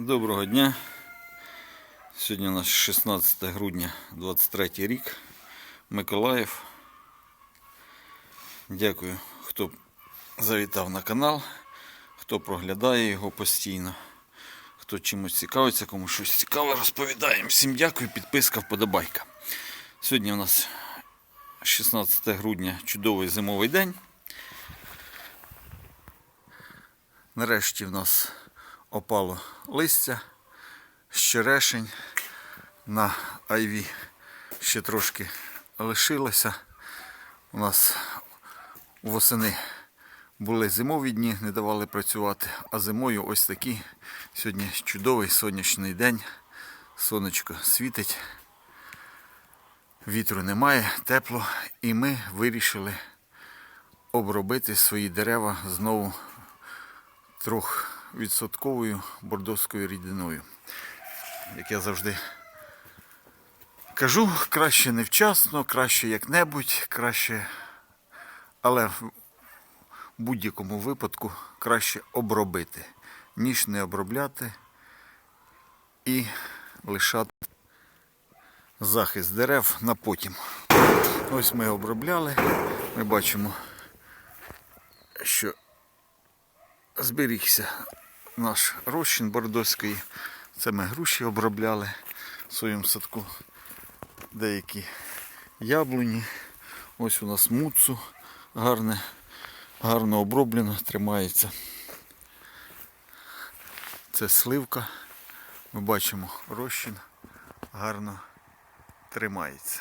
Доброго дня. Сьогодні у нас 16 грудня 23 рік. Миколаїв. Дякую, хто завітав на канал, хто проглядає його постійно, хто чимось цікавиться, кому щось цікаве розповідаємо. Всім дякую, підписка, вподобайка. Сьогодні у нас 16 грудня, чудовий зимовий день. Нарешті в нас опало листя черешень. На айві ще трошки лишилося. У нас восени були зимові дні, не давали працювати, а зимою ось такий сьогодні чудовий сонячний день. Сонечко світить, вітру немає, тепло, і ми вирішили обробити свої дерева знову трьохвідсотковою бордовською рідиною. Як я завжди кажу, краще невчасно, краще як-небудь, краще, але в будь-якому випадку краще обробити, ніж не обробляти і лишати захист дерев на потім. Ось ми обробляли, ми бачимо, що зберігся наш розчин бордоський. Це ми груші обробляли в своєму садку. Деякі яблуні. Ось у нас муцу гарне, гарно оброблено, тримається. Це сливка. Ми бачимо розчин гарно тримається.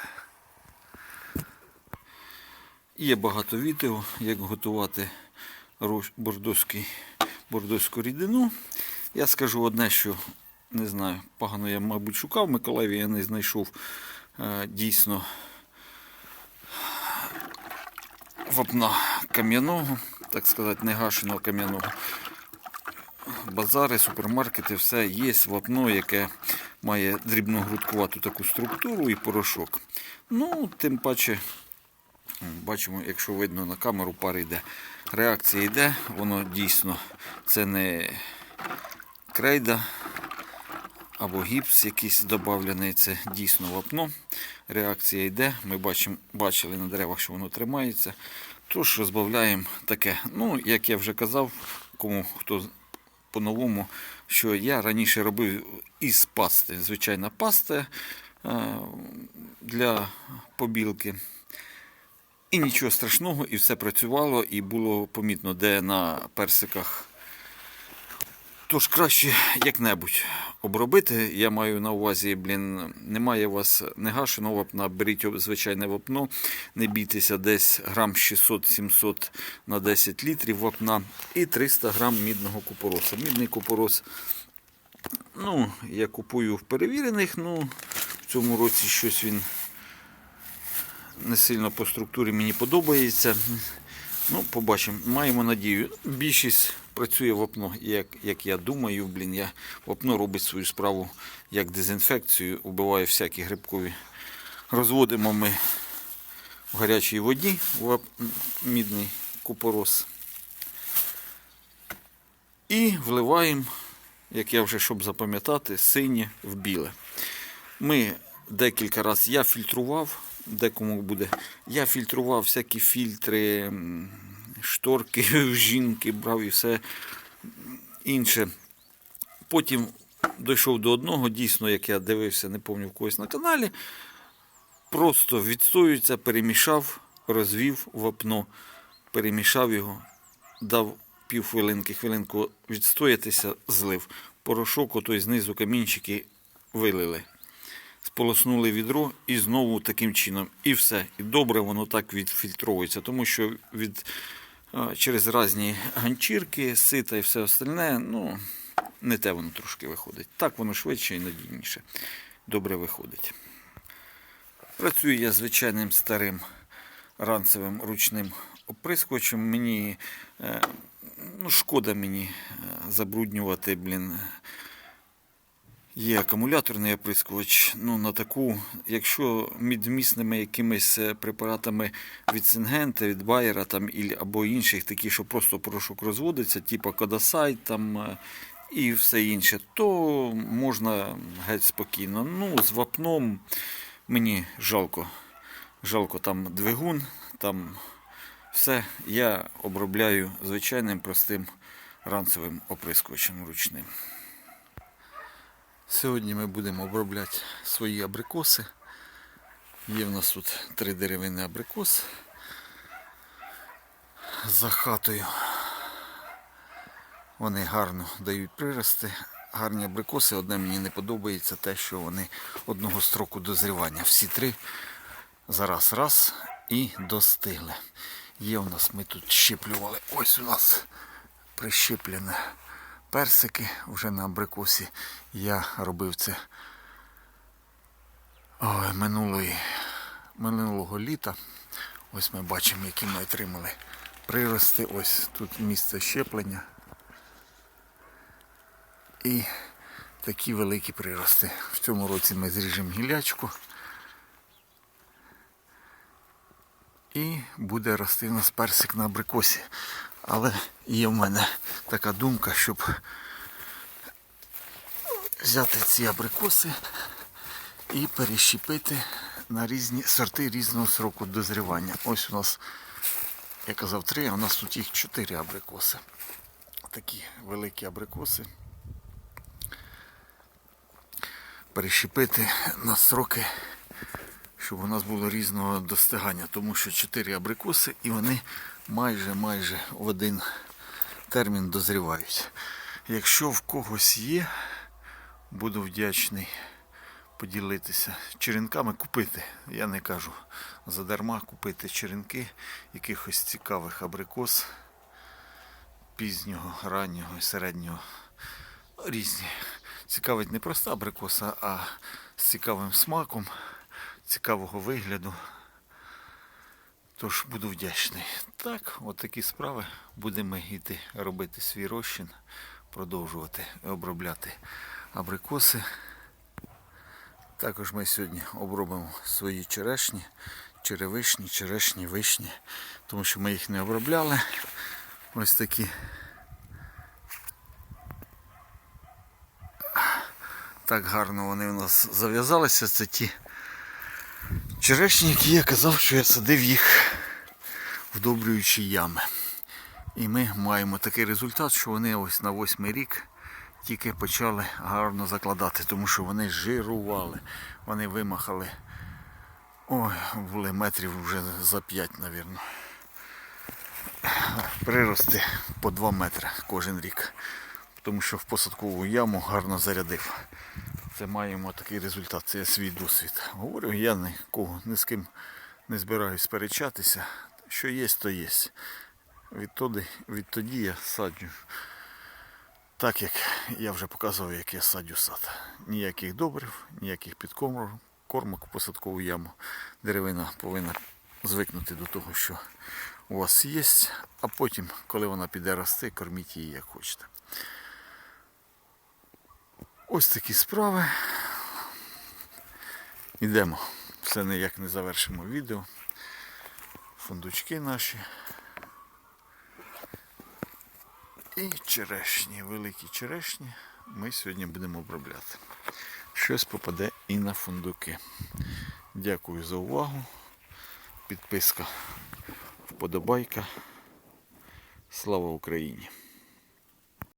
Є багато відео, як готувати бордоську рідину. Я скажу одне, що не знаю, погано я, мабуть, шукав в Миколаєві, я не знайшов е, дійсно вапна кам'яного, так сказати, негашеного кам'яного. Базари, супермаркети, все є вапно, яке має дрібногрудкувату таку структуру і порошок. Ну, тим паче, бачимо, якщо видно на камеру, пар йде. Реакція йде, воно дійсно це не крейда або гіпс якийсь додавлений, це дійсно вапно. Реакція йде. Ми бачимо, бачили на деревах, що воно тримається. Тож розбавляємо таке. Ну, як я вже казав, кому хто по-новому, що я раніше робив із пасти. Звичайна паста е, для побілки. І нічого страшного, і все працювало, і було помітно, де на персиках. Тож краще як-небудь обробити. Я маю на увазі, блін, немає у вас негашеного вапна, беріть звичайне вапно, не бійтеся десь грам 600-700 на 10 літрів вапна і 300 грам мідного купороса. Мідний купорос, ну, я купую в перевірених, ну, в цьому році щось він не сильно по структурі мені подобається. Ну, побачимо. Маємо надію. Більшість працює вапно, як, як я думаю, блін, я вапно робить свою справу як дезінфекцію, убиває всякі грибкові. Розводимо ми в гарячій воді вап... мідний купорос. І вливаємо, як я вже щоб запам'ятати, синє в біле. Ми декілька разів я фільтрував, декому буде. Я фільтрував всякі фільтри, шторки жінки, брав і все інше. Потім дійшов до одного, дійсно, як я дивився, не пам'ятаю в когось на каналі. Просто відстоюється, перемішав, розвів вапно, перемішав його, дав півхвилинки, хвилинку відстоятися, злив. Порошок, отой знизу камінчики вилили сполоснули відро і знову таким чином. І все. І добре воно так відфільтровується, тому що від, через різні ганчірки, сита і все остальне, ну, не те воно трошки виходить. Так воно швидше і надійніше. Добре виходить. Працюю я звичайним старим ранцевим ручним оприскувачем. Мені е, ну, шкода мені е, забруднювати, блін, Є акумуляторний оприскувач. Ну, на таку, якщо мідмісними якимись е, препаратами від Сингента, від Байера там, або інших, такі, що просто порошок розводиться, типу Кодасайт там, е, і все інше, то можна геть спокійно. Ну, з вапном мені жалко. Жалко там двигун, там все. Я обробляю звичайним простим ранцевим оприскувачем ручним. Сьогодні ми будемо обробляти свої абрикоси. Є в нас тут три деревини абрикос за хатою. Вони гарно дають прирости, гарні абрикоси. Одне мені не подобається те, що вони одного строку дозрівання. Всі три зараз раз і достигли. Є у нас, ми тут щеплювали. Ось у нас прищеплене персики вже на абрикосі. Я робив це ой, минулої, минулого літа. Ось ми бачимо, які ми отримали прирости. Ось тут місце щеплення. І такі великі прирости. В цьому році ми зріжемо гілячку. І буде рости у нас персик на абрикосі. Але є в мене така думка, щоб взяти ці абрикоси і перещепити на різні сорти різного сроку дозрівання. Ось у нас, я казав, три, а у нас тут їх чотири абрикоси. Такі великі абрикоси. Перещепити на сроки, щоб у нас було різного достигання, тому що чотири абрикоси і вони майже майже в один термін дозрівають. Якщо в когось є, буду вдячний поділитися черенками купити. Я не кажу задарма купити черенки якихось цікавих абрикос пізнього, раннього і середнього. Різні. Цікавить не просто абрикоса, а з цікавим смаком, цікавого вигляду. Тож буду вдячний. Так, от такі справи. Будемо йти робити свій розчин, продовжувати обробляти абрикоси. Також ми сьогодні обробимо свої черешні, черевишні, черешні, вишні, тому що ми їх не обробляли. Ось такі. Так гарно вони у нас зав'язалися. Це ті черешні, які я казав, що я садив їх вдобрюючі ями. І ми маємо такий результат, що вони ось на восьмий рік тільки почали гарно закладати, тому що вони жирували. Вони вимахали. Ой, були метрів вже за 5, мабуть. Прирости по 2 метри кожен рік. Тому що в посадкову яму гарно зарядив. Це маємо такий результат, це свій досвід. Говорю, я нікого ні з ким не збираюсь сперечатися. Що є, то є. Відтоді, відтоді я саджу. Так як я вже показував, як я садю сад. Ніяких добрив, ніяких підкормок кормок в посадкову яму. Деревина повинна звикнути до того, що у вас є, а потім, коли вона піде рости, корміть її як хочете. Ось такі справи. Йдемо. Все ніяк не завершимо відео. Фундучки наші. І черешні, великі черешні ми сьогодні будемо обробляти. Щось попаде і на фундуки. Дякую за увагу. Підписка, вподобайка. Слава Україні!